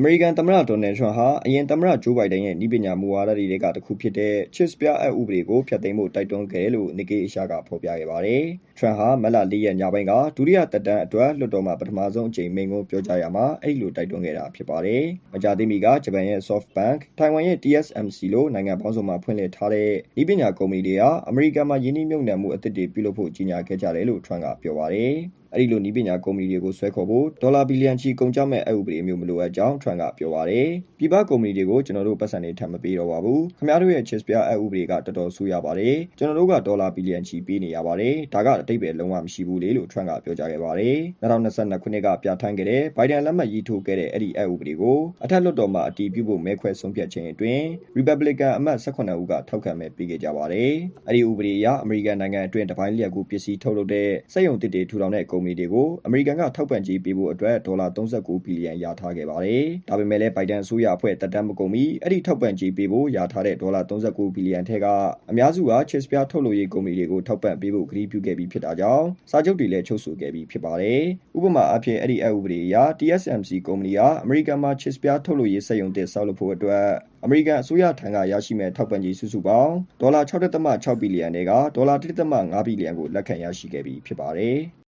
အမေရိကန်သမ္မတဒေါ်နယ်ထရန့်ဟာအရင်သမ္မတဂျိုးဘိုင်ဒန်ရဲ့ဤပညာမူဝါဒတွေကတစ်ခုဖြစ်တဲ့ chips ပြအပ်ဥပဒေကိုဖျက်သိမ်းဖို့တိုက်တွန်းခဲ့တယ်လို့ Nikkei Asia ကဖော်ပြခဲ့ပါတယ်။ထရန့်ဟာမက်လာ၄ရက်ညပိုင်းကဒုတိယသက်တမ်းအတွက်လွှတ်တော်မှာပထမဆုံးအကြိမ်မိန့်ခွန်းပြောကြားရမှာအဲ့လိုတိုက်တွန်းခဲ့တာဖြစ်ပါတယ်။မကြာသေးမီကဂျပန်ရဲ့ SoftBank, ထိုင်ဝမ်ရဲ့ TSMC လို့နိုင်ငံပေါင်းစုံမှာဖွင့်လှစ်ထားတဲ့ဤပညာကုမ္ပဏီတွေဟာအမေရိကန်မှာယင်းနှိမ့်မြုပ်နှံမှုအသစ်တွေပြုလုပ်ဖို့ကြီးညာခဲ့ကြတယ်လို့ထရန့်ကပြောပါတယ်။ အဲ့ဒီလိုနီးပညာကုမ္ပဏီတွေကိုဆွဲခေါ်ဖို့ဒေါ်လာဘီလီယံချီကုန်ကျမဲ့အဥပဒေမျိုးမလိုအပ်ကြောင်းထရန့်ကပြောပါတယ်။ပြည်ပကုမ္ပဏီတွေကိုကျွန်တော်တို့ပတ်စံတွေထပ်မပေးတော့ပါဘူး။ခင်ဗျားတို့ရဲ့ chips ပြအဥပဒေကတော်တော်ဆူရပါတယ်။ကျွန်တော်တို့ကဒေါ်လာဘီလီယံချီပေးနေရပါတယ်။ဒါကအတိတ်ပဲလုံးဝမရှိဘူးလေလို့ထရန့်ကပြောကြားခဲ့ပါတယ်။2022ခုနှစ်ကပြဋ္ဌာန်းခဲ့တဲ့ဘိုင်ဒန်လက်မှတ်ရေးထိုးခဲ့တဲ့အဲ့ဒီအဥပဒေကိုအထက်လွှတ်တော်မှာအတည်ပြုဖို့မဲခွဲဆုံးဖြတ်ခြင်းအတွင်း Republican အမတ်18ဦးကထောက်ခံမဲပေးခဲ့ကြပါတယ်။အဲ့ဒီဥပဒေအရအမေရိကန်နိုင်ငံအတွင်းတပိုင်းလျက်ကူပစ္စည်းထုတ်လုပ်တဲ့စက်ရုံတစ်တွေထူထောင်တဲ့ကုမ္ပဏီတွေကိုအမေရိကန်ကထောက်ပံ့ကြေးပေးဖို့အတွက်ဒေါ်လာ39ဘီလီယံရထားခဲ့ပါတယ်။ဒါပေမဲ့လည်းဘိုင်ဒန်အစိုးရအဖွဲ့တက်တမ်းမကုန်မီအဲ့ဒီထောက်ပံ့ကြေးပေးဖို့ရထားတဲ့ဒေါ်လာ39ဘီလီယံထဲကအများစုက chips ပြထုတ်လုပ်ရေးကုမ္ပဏီတွေကိုထောက်ပံ့ပေးဖို့ကတိပြုခဲ့ပြီးဖြစ်တာကြောင့်စာချုပ်တွေလည်းချုပ်ဆိုခဲ့ပြီးဖြစ်ပါတယ်။ဥပမာအဖြစ်အဲ့ဒီအဥပဒေအရ TSMC ကုမ္ပဏီကအမေရိကန်မှာ chips ပြထုတ်လုပ်ရေးစက်ရုံတစ်ဆောက်လုပ်ဖို့အတွက်အမေရိကန်အစိုးရထံကရရှိမဲ့ထောက်ပံ့ကြေးစုစုပေါင်းဒေါ်လာ6.6ဘီလီယံတွေကဒေါ်လာ1.5ဘီလီယံကိုလက်ခံရရှိခဲ့ပြီးဖြစ်ပါတယ်။